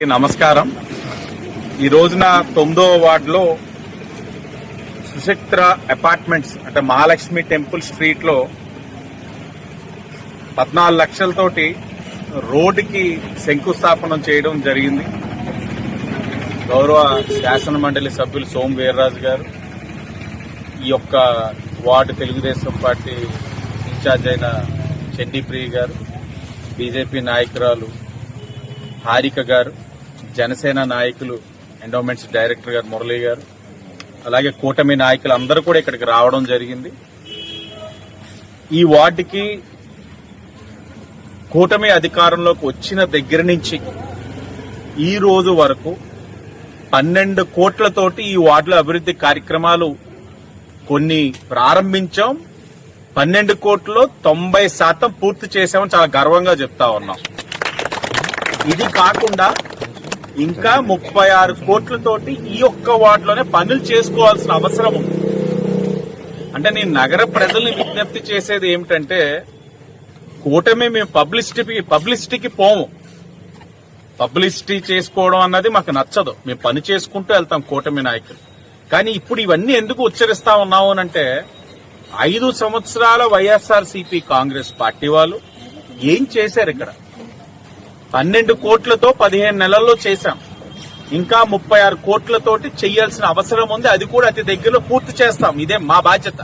నమస్కారం. ఈ రోజున తొమ్మిదవ వార్డులో సుశక్త్ర అపార్ట్మెంట్స్ అంటే మహాలక్ష్మి టెంపుల్ స్ట్రీట్లో పద్నాలుగు లక్షలతోటి రోడ్డుకి శంకుస్థాపనం చేయడం జరిగింది. గౌరవ శాసన మండలి సభ్యులు సోమ వీర్రాజు గారు ఈ యొక్క వార్డు తెలుగుదేశం పార్టీ ఇన్ఛార్జ్ అయిన చెడ్డిప్రియ గారు బీజేపీ నాయకురాలు హారిక గారు జనసేన నాయకులు ఎండోమెంట్స్ డైరెక్టర్ గారు మురళీ గారు అలాగే కూటమి నాయకులు అందరూ కూడా ఇక్కడికి రావడం జరిగింది. ఈ వార్డుకి కూటమి అధికారంలోకి వచ్చిన దగ్గర నుంచి ఈ రోజు వరకు పన్నెండు కోట్లతోటి ఈ వార్డుల అభివృద్ధి కార్యక్రమాలు కొన్ని ప్రారంభించాం. పన్నెండు కోట్లలో తొంభై శాతం పూర్తి చేసామని చాలా గర్వంగా చెప్తా ఉన్నాం. ఇది కాకుండా ఇంకా ముప్పై ఆరు కోట్లతోటి ఈ ఒక్క వార్డులోనే పనులు చేసుకోవాల్సిన అవసరం ఉంది. అంటే నేను నగర ప్రజల్ని విజ్ఞప్తి చేసేది ఏమిటంటే కూటమి మేము పబ్లిసిటీకి పబ్లిసిటీకి పోము. పబ్లిసిటీ చేసుకోవడం అన్నది మాకు నచ్చదు. మేము పని చేసుకుంటూ వెళ్తాం కూటమి నాయకులు. కానీ ఇప్పుడు ఇవన్నీ ఎందుకు ఉచ్చరిస్తా ఉన్నాము అంటే ఐదు సంవత్సరాల వైఎస్ఆర్ కాంగ్రెస్ పార్టీ వాళ్ళు ఏం చేశారు ఇక్కడ? పన్నెండు కోట్లతో పదిహేను నెలల్లో చేశాం. ఇంకా ముప్పై ఆరు కోట్లతోటి చేయాల్సిన అవసరం ఉంది. అది కూడా అతి దగ్గరలో పూర్తి చేస్తాం. ఇదే మా బాధ్యత.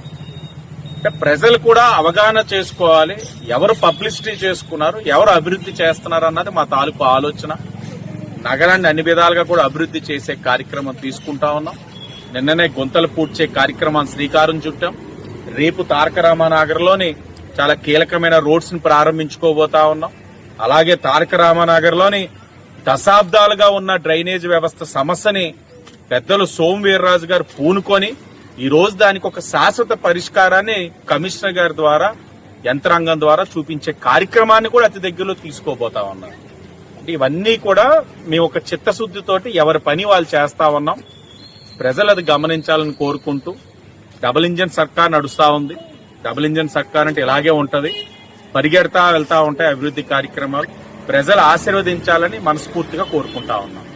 అంటే ప్రజలు కూడా అవగాహన చేసుకోవాలి. ఎవరు పబ్లిసిటీ చేసుకున్నారు ఎవరు అభివృద్ధి చేస్తున్నారు అన్నది మా తాలూకు ఆలోచన. నగరాన్ని అన్ని విధాలుగా కూడా అభివృద్ధి చేసే కార్యక్రమం తీసుకుంటా ఉన్నాం. నిన్ననే గుంతలు పూడ్చే కార్యక్రమాన్ని శ్రీకారం చుట్టాం. రేపు తారక రామానగర్లోని చాలా కీలకమైన రోడ్స్ని ప్రారంభించుకోబోతా ఉన్నాం. అలాగే తారక రామానగర్లోని దశాబ్దాలుగా ఉన్న డ్రైనేజ్ వ్యవస్థ సమస్యని పెద్దలు సోమ వీర్రాజు గారు పూనుకొని ఈ రోజు దానికి ఒక శాశ్వత పరిష్కారాన్ని కమిషనర్ గారి ద్వారా యంత్రాంగం ద్వారా చూపించే కార్యక్రమాన్ని కూడా అతి దగ్గరలో తీసుకోబోతా ఉన్నాం అంటే ఇవన్నీ కూడా మేము ఒక చిత్తశుద్ధితోటి ఎవరి పని వాళ్ళు చేస్తా ఉన్నాం. ప్రజలు అది గమనించాలని కోరుకుంటూ డబుల్ ఇంజన్ సర్కార్ నడుస్తా ఉంది. డబుల్ ఇంజన్ సర్కార్ అంటే ఇలాగే ఉంటది. పరిగెడతా వెళ్తా ఉంటాయి అభివృద్ధి కార్యక్రమాలు ప్రజలు ఆశీర్వదించాలని మనస్ఫూర్తిగా కోరుకుంటా ఉన్నాం.